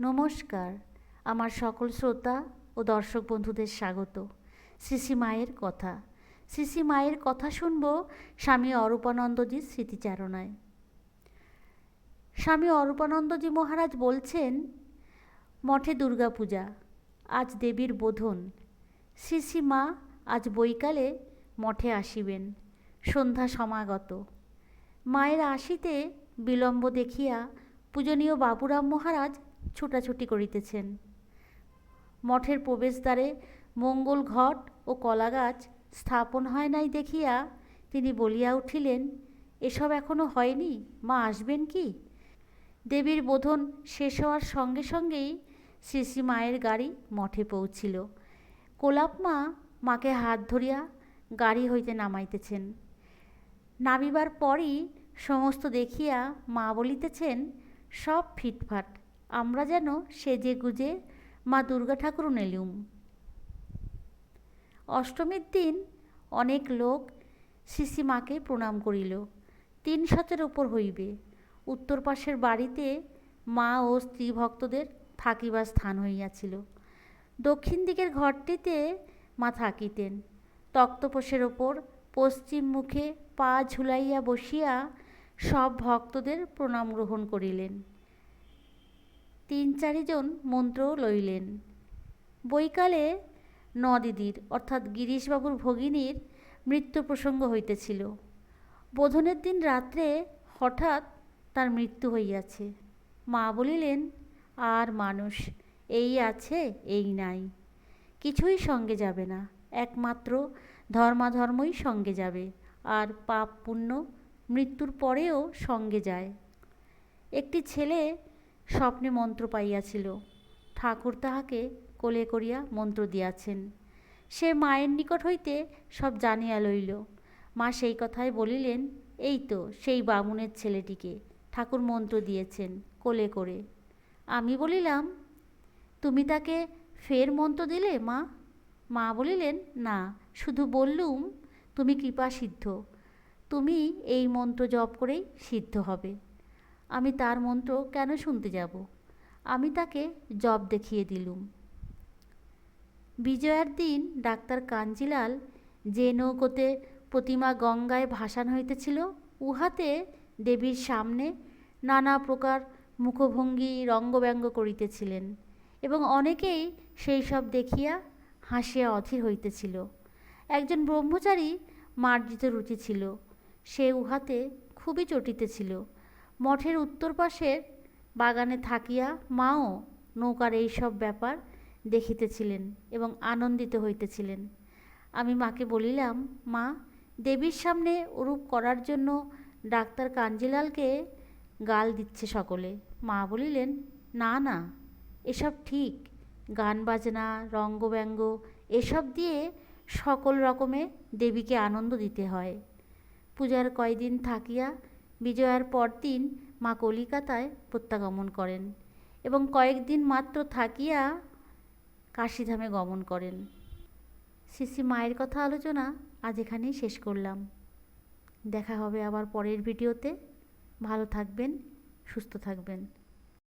নমস্কার। আমার সকল শ্রোতা ও দর্শক বন্ধুদের স্বাগত। শ্রী মায়ের কথা। শ্রী মায়ের কথা শুনব স্বামী অরূপানন্দজির স্মৃতিচারণায়। স্বামী অরূপানন্দজি মহারাজ বলছেন, মঠে দুর্গাপূজা, আজ দেবীর বোধন। শ্রী মা আজ বৈকালে মঠে আসিবেন, সন্ধ্যা সমাগত। মায়ের আসিতে বিলম্ব দেখিয়া পূজনীয় বাবুরাম মহারাজ ছুটাছুটি করিতেছেন। মঠের প্রবেশদ্বারে মঙ্গল ঘট ও কলাগাছ স্থাপন হয় নাই দেখিয়া তিনি বলিয়া উঠিলেন, এসব এখনও হয়নি? মা আসবেন কি? দেবীর বোধন শেষ হওয়ার সঙ্গে সঙ্গেই শ্রী মায়ের গাড়ি মঠে পৌঁছিল। কোলাপ মা মাকে হাত ধরিয়া গাড়ি হইতে নামাইতেছেন। নামিবার পরই সমস্ত দেখিয়া মা বলিতেছেন, সব ফিটফাট। আমরা যেন সেজে গুজে মা দুর্গা ঠাকুর নেলুম। অষ্টমীর দিন অনেক লোক শিশি মাকে প্রণাম করিল। তিন শতের ওপর হইবে। উত্তর পাশের বাড়িতে মা ও স্ত্রী ভক্তদের থাকিবার স্থান হইয়াছিল। দক্ষিণ দিকের ঘরটিতে মা থাকিতেন। তক্তপোষের ওপর পশ্চিম মুখে পা ঝুলাইয়া বসিয়া সব ভক্তদের প্রণাম গ্রহণ করিলেন। তিন চারিজন মন্ত্র লইলেন। বৈকালে নদিদির, অর্থাৎ গিরিশবাবুর ভগিনীর, মৃত্যু প্রসঙ্গ হইতেছিল। বোধনের দিন রাত্রে হঠাৎ তার মৃত্যু হইয়াছে। মা বলিলেন, আর মানুষ, এই আছে, এই নাই। কিছুই সঙ্গে যাবে না। একমাত্র ধর্মাধর্মই সঙ্গে যাবে। আর পাপ পুণ্য মৃত্যুর পরেও সঙ্গে যায়। একটি ছেলে স্বপ্নে মন্ত্র পাইয়াছিল। ঠাকুর তাহাকে কোলে করিয়া মন্ত্র দিয়াছেন। সে মায়ের নিকট হইতে সব জানিয়া লইল। মা সেই কথাই বলিলেন, এই তো সেই বামুনের ছেলেটিকে ঠাকুর মন্ত্র দিয়েছেন কোলে করে। আমি বলিলাম, তুমি তাকে ফের মন্ত্র দিলে, মা? মা বলিলেন, না, শুধু বললুম, তুমি কৃপা সিদ্ধ। তুমি এই মন্ত্র জপ করেই সিদ্ধ হবে। আমি তার মন্ত্র কেন শুনতে যাব? আমি তাকে জব দেখিয়ে দিলুম। বিজয়ার দিন ডাক্তার কাঞ্জিলাল যে নৌকোতে প্রতিমা গঙ্গায় ভাসান হইতেছিল, উহাতে দেবীর সামনে নানা প্রকার মুখভঙ্গি রঙ্গব্যঙ্গ করিতেছিলেন এবং অনেকেই সেই সব দেখিয়া হাসিয়া অধীর হইতেছিল। একজন ব্রহ্মচারী মার্জিত রুচি ছিল, সে উহাতে খুবই চটিতেছিল মঠের উত্তর পাশের বাগানে থাকিয়া মাও নৌকার এইসব ব্যাপার দেখিতেছিলেন এবং আনন্দিত হইতেছিলেন। আমি মাকে বলিলাম, মা, দেবীর সামনে ওরূপ করার জন্য ডাক্তার কাঞ্জিলালকে গাল দিচ্ছে সকলে। মা বলিলেন, না না, এসব ঠিক। গান বাজনা, রঙ্গব্যঙ্গ, এসব দিয়ে সকল রকমে দেবীকে আনন্দ দিতে হয়। পূজার কয়দিন থাকিয়া বিজয়ার পরদিন মা কলিকাতায় প্রত্যাগমন করেন এবং কয়েকদিন মাত্র থাকিয়া কাশিধামে গমন করেন। শ্রী মায়ের কথা আলোচনা আজ এখানেই শেষ করলাম। দেখা হবে আবার পরের ভিডিওতে। ভালো থাকবেন, সুস্থ থাকবেন।